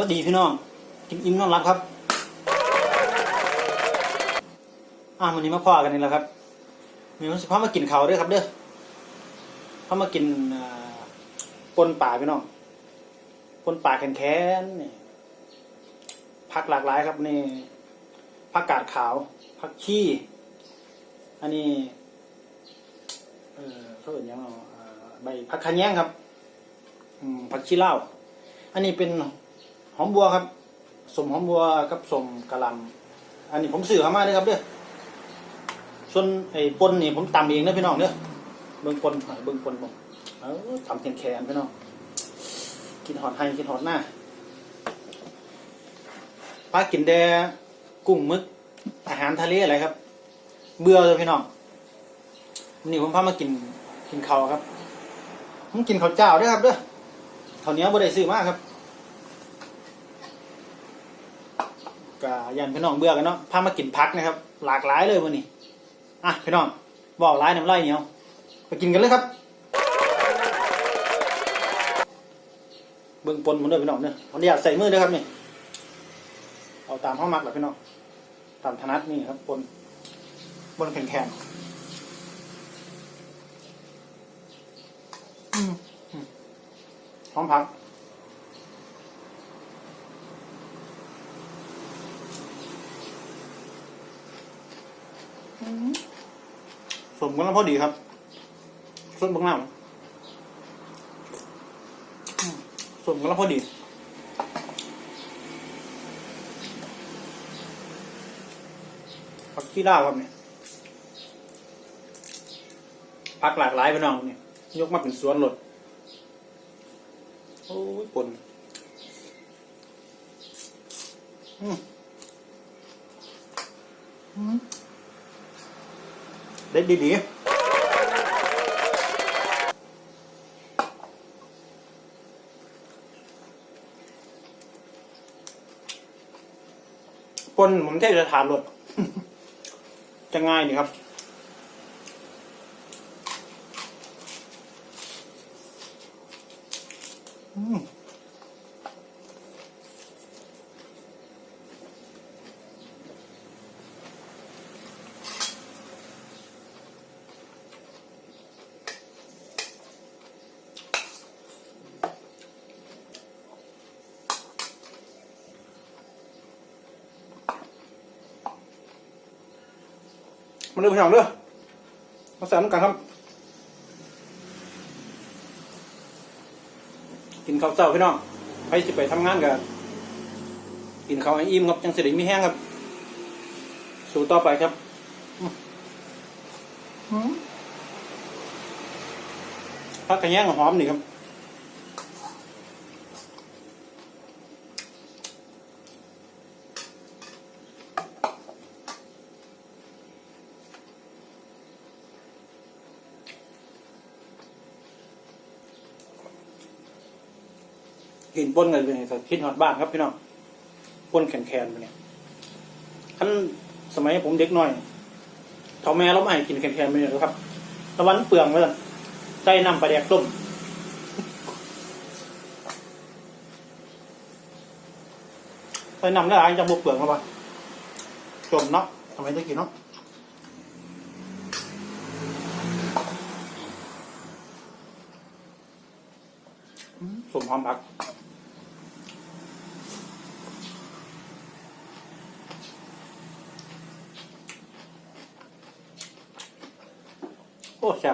วัสดีพี่น้อง กินอิ่มนอนรับครับอ่าวันนี้มาพ่อกันนี่แหละครับ มีมันสิพามากินเขาด้วยครับเด้อพามากินปนป่าพี่น้องปนป่าแขนแขนๆนี่ผักหลากหลายครับนี่ผักกาดขาวผักชีอันนี้ เออเขาเรียยังไงอ่าใบผักขะแยงครับผักชีลาอันนี้เป็น หอมบัวครับสมหอมบัวกับสมกะลำอันนี้ผมซื้อเข้ามาเลยครับเด้อส่วนไอ้ปนนี่ผมตำเองนะพี่น้องเด้อเบิ่งปนหน่อยเบิ่งปนผมเออทำแขนแขนพี่น้องกินหอดให้กินหอดหน้าปลากินแดกุ้งมึก อาหารทะเลอะไรครับ เบื่อเลยพี่น้องวันนี้ผมพามากินกินข้าครับผมกินข้าวเจ้าด้วยครับเด้อข้าวเหนียวบ่ได้ซื้อมากครับ ก็ยันพี่น้องเบื่อกันเนาะพามากินพักนะครับ หลากหลายเลยวันนี้อะพี่น้องบอกหลายน้ำลายเหนียวไปกินกันเลยครับ เบิ่งปนมันด้วยพี่น้องเนี่ยเอาอยากใส่มือด้วยครับนี่เอาตามห้องมักแหละพี่น้องตามถนัดนี่ครับปนปนแข็งๆอืมอืมหอมผัก มกันแล้วพอดีครับสดบางหน้าอืมสมกันแล้วพอดีผักขี้ล่าวครับเนี่ยผักหลากหลายไปน้องเนี่ยยกมาเป็นสวนหลดโอ้ยปนอืมอืม เด็ดดีๆปนผมแทบจะทานรสจะง่ายนี่ครับ มาเริ่มพี่น้องเด้อมาใส่น้ำกันครับ กินข้าวเจ้าพี่น้องไปสิไปทำงานกันกินข้าวให้อิ่มครับจังสิได้มีแห้งครับ สู่ต่อไปครับอืมอืมพักกระแยงหอมนี่ครับ กินปนกันไปเนี่ยคิดฮอดบ้านครับพี่น้องปนแขนๆไปเนี่ยท่านสมัยผมเด็กน้อยท่าแม่เราไม่ให้กินแขนๆไปเนี่ยครับตะวันเปลืองเลยใส่น้ำปลาแดกต้มใส่นำแล้วอายจะบวเปลืองเข้าไปจมเนาะทำไมจะกินเนาะอืมสมหอมผัก โอ้แ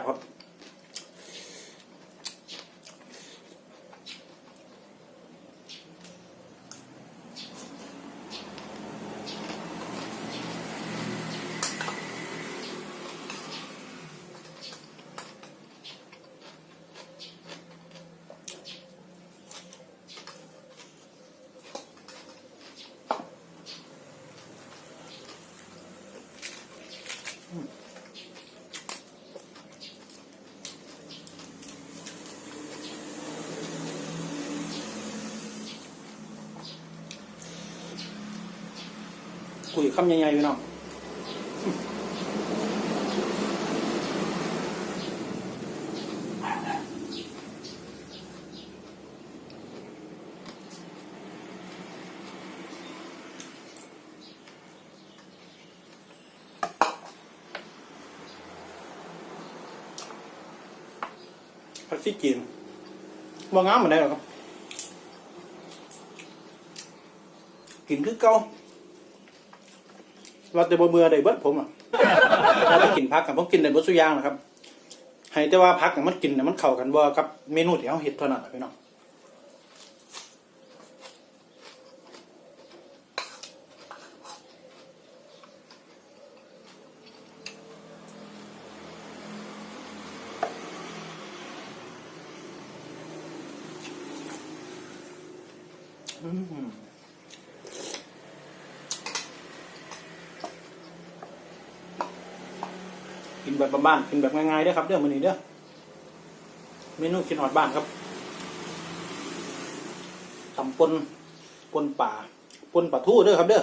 คุยคำใหญ่ๆพี่น้องผัดซีกินบ่งามเหมือนได้หรอครับ กินคือเก่า ว่าแต่บ่เบื่อได้เบิดผมอะถ้าได้กินพักกับผมกินได้เบิดสุอยางนะครับให้แต่ว่าพักกับมันกินน่ะมันเข้ากันบ่กับเมนูที่เฮาเฮ็ดเท่านั้นล่ะพี่น้องอืม นแบบบ้านๆกินแบบง่ายๆเด้อครับเด้อมื้อนี้เด้อเมนูกินหอดบ้านครับตำปนปนป่าปนปลาทูเด้อครับเด้อ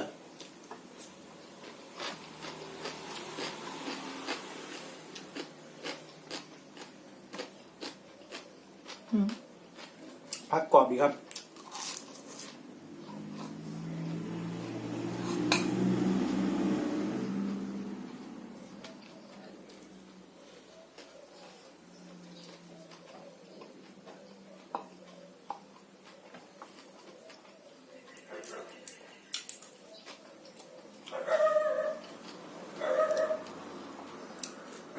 อืมผักกรอบดีครับ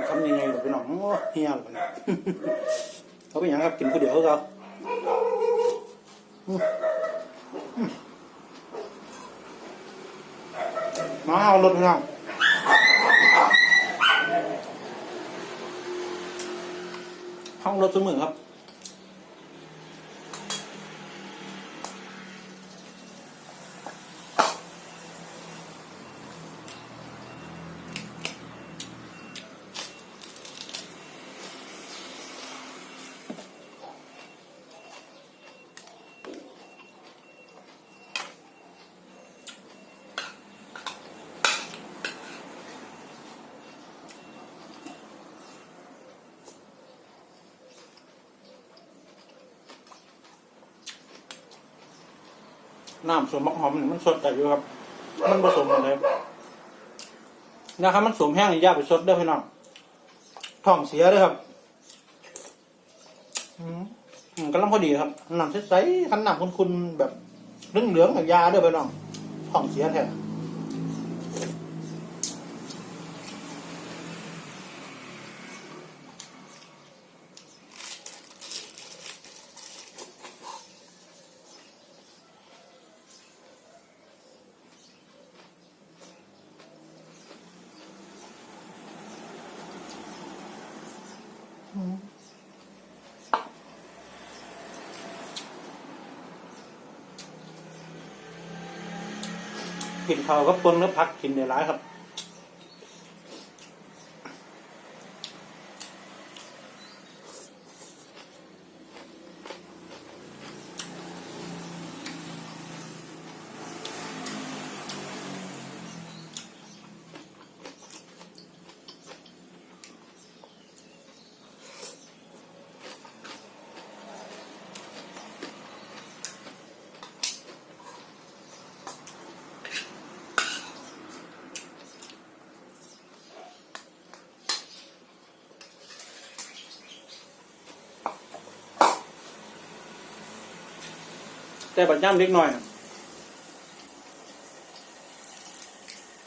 ทำยังไงแบบพี่น้องโอ้เฮียแบบนี้ เขาเป็นยังครับกินผู้เดียวเขามอืมมาเอารถพี่น้องห้องรถสมือครับ น้ำสมบักหอมนี่มันสดแต่อยู่ครับ มันผสมอะไรนะครับ มันสมแห้งยาไปสดเด้อพี่น้องท้องเสียเด้ครับอืมอืมกำลังพอดีครับน้ำใสๆขันน้ำคุณๆแบบเหลืองๆแบบยาเด้อพี่น้องท้องเสียแท้ กินข้าวกับปนแล้วพักกินได้หลายครับ แต่บัดย่ำเล็กน้อย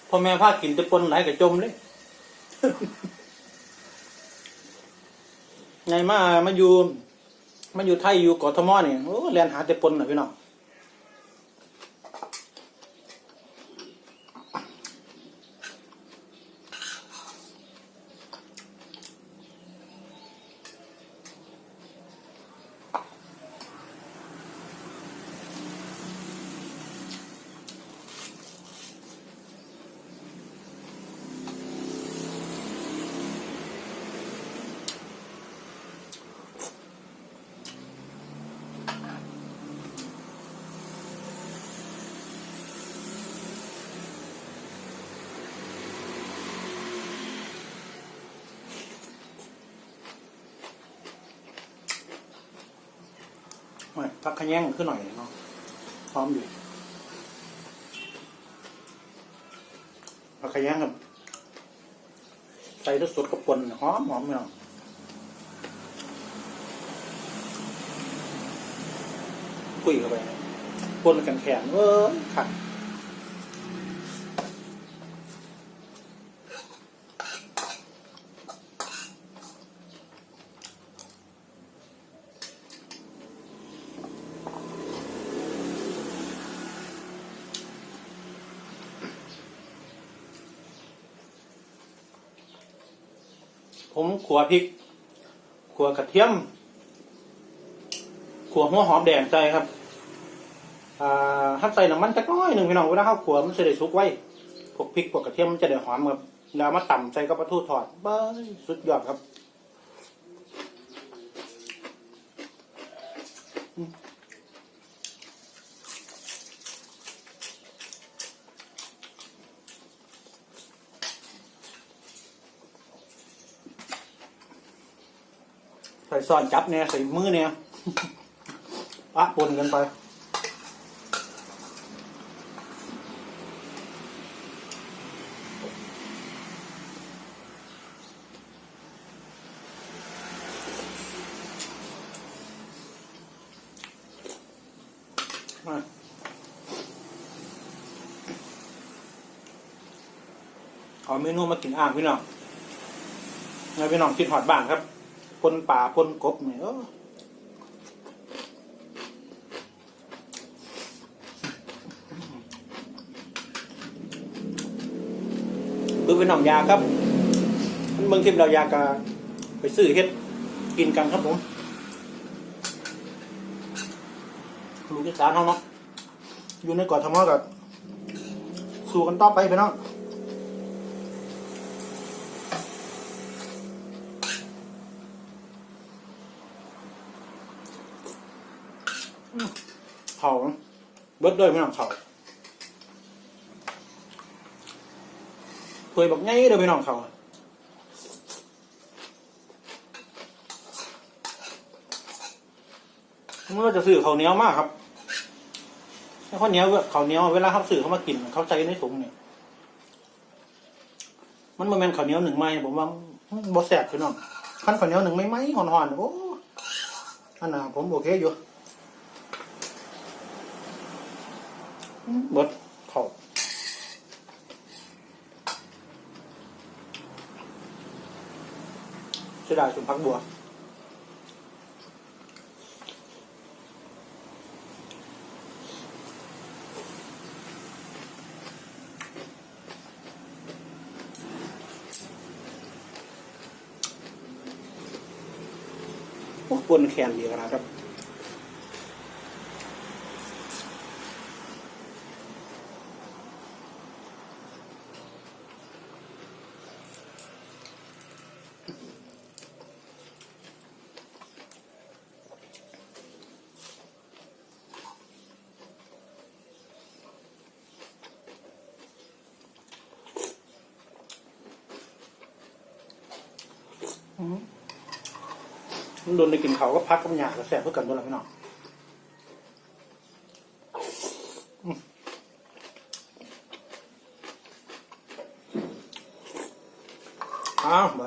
พ่อแม่พากินแต่ปนไหลกับจมเลยไงมามาอยู่มาอยู่ไทยอยู่กทมเนี่ยโอ้เรียนหาแต่ปนหน่อยพี่น้อง ขยั้งขึ้นหน่อยเนาะพร้อมอยู่เอาขยั้งกับใส่ทุกสุดกับปนหอมหอมเนาะคุยเข้าไปปนกันแขนเออขัด ผมขัวพริกขัวกระเทียมขัวหัวหอมแดงใจครับอ่าถ้าใส่น้ำมันจักน้อยหนึ่งพี่น้องเวลาข้าวขัวมันจะได้สุกไว้พวกพริกพวกกระเทียมมันจะได้หอมครับแล้วมาต่ำใส่กระปลาทูทอดเบ้ยสุดยอดครับ ใส่ซอนจับเนี่ยใส่มือเนี่ยปะปนกันไปมาเอาเมนูมากินอ่างพี่น้องไงพี่น้องกินหอดบ้างครับ ปนป่าปนกบเนี่ยเออดูเป็นหนองยาครับมันเมืองทิมเรายากาไปซื้อเฮ็ดกินกันครับผมลูกอีสานเขาเนาะอยู่ในกาะธรรมะกับ สู้กันต่อไปไปเนาะ เขาเบิดด้วยพี่น้องเขาถวยบอกไงเด้อพี่น้องเขาเมื่อจะซื้อเขาเนียมากครับข้าวเหนียวข้าเนียเวลาเขาสื่อเขามากินเขาใส่ในถุงเนี่ยมันมันเป็นข้าวเหนียวหนึ่งไม้ผมว่าบ่แสบคือน้องขั้นข้าวเหนียวหนึ่งไม่ไหมหอนๆโอ้อันน่ะผมโอเคอยู่อืม เบิดเข้าเสียดายสุนพักบัวโอ้ปนแขนดีขนาดครับ มันโดนในกลิ่นเขาก็พักกับหยากับแสบเพื่อกันตัวละพี่นองอืมอ้าวไป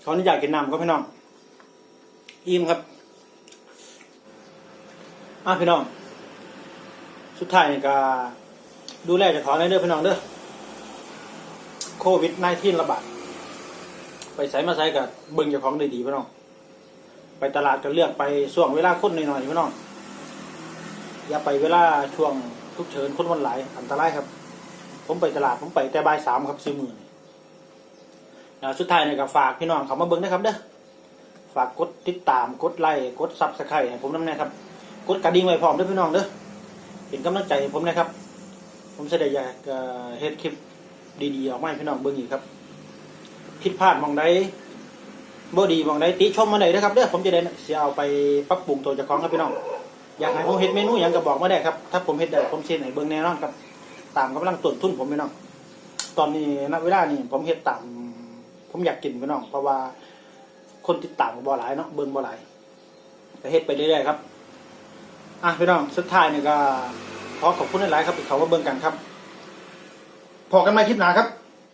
เขานี่อยากกินน้ำก็พี่น้องอิ่มครับ อะพี่น้อง สุดท้ายนี่ก็ดูแลเจะขอในเด้อพี่น้องเด้อโควิด -19 ระบาดไปใส่มาใส่กับเบิ่งเจ้าของดีๆพี่น้อง ไปตลาดก็เลือกไปช่วงเวลาคนหน่อยๆพี่น้อง อย่าไปเวลาช่วงทุกเฉินคนวันหลายอันตรายครับ ผมไปตลาดผมไปแต่บ่ายสามครับซื้อมือนี่แล้วสุดท้ายนี่ก็ฝากพี่น้องเขามาเบิ่งนะครับเด้อฝากกดติดตามกดไลค์กดซับสไครต์ให้ผมน้ำแน่ครับ กดกระดิ่งไว้พร้อมด้วยพี่น้องเด้อเป็นกำลังใจให้ผมนะครับ ผมจะได้อยากเฮ็ดคลิปดีๆออกมาให้พี่น้องเบิ่งอีกครับ ผิดพลาดมองใดบ่ดีมองใดติชมมาได้นะครับเด้อผมจะได้สิเอาไปปรับปรุงตัวเจ้าของครับพี่น้อง อยากให้ผมเฮ็ดเมนูหยังก็บอกมาได้ครับ ถ้าผมเฮ็ดได้ผมเช็ดให้เบิ่งแน่นอนครับ ตามกำลังต้นทุนผมพี่น้อง ตอนนี้ณเวลานี้ผมเฮ็ดตาม ผมอยากกินพี่น้อง เพราะว่าคนติดตามบ่หลายเนาะเบิ่งบ่หลายก็เฮ็ดไปเรื่อยๆครับ่ะพี่น้องสุดท้ายนี่ก็ขอขอบคุณหลายๆครับที่เขาว่าเบิ่งกันครับพอกันใหม่คลิปหนาครับ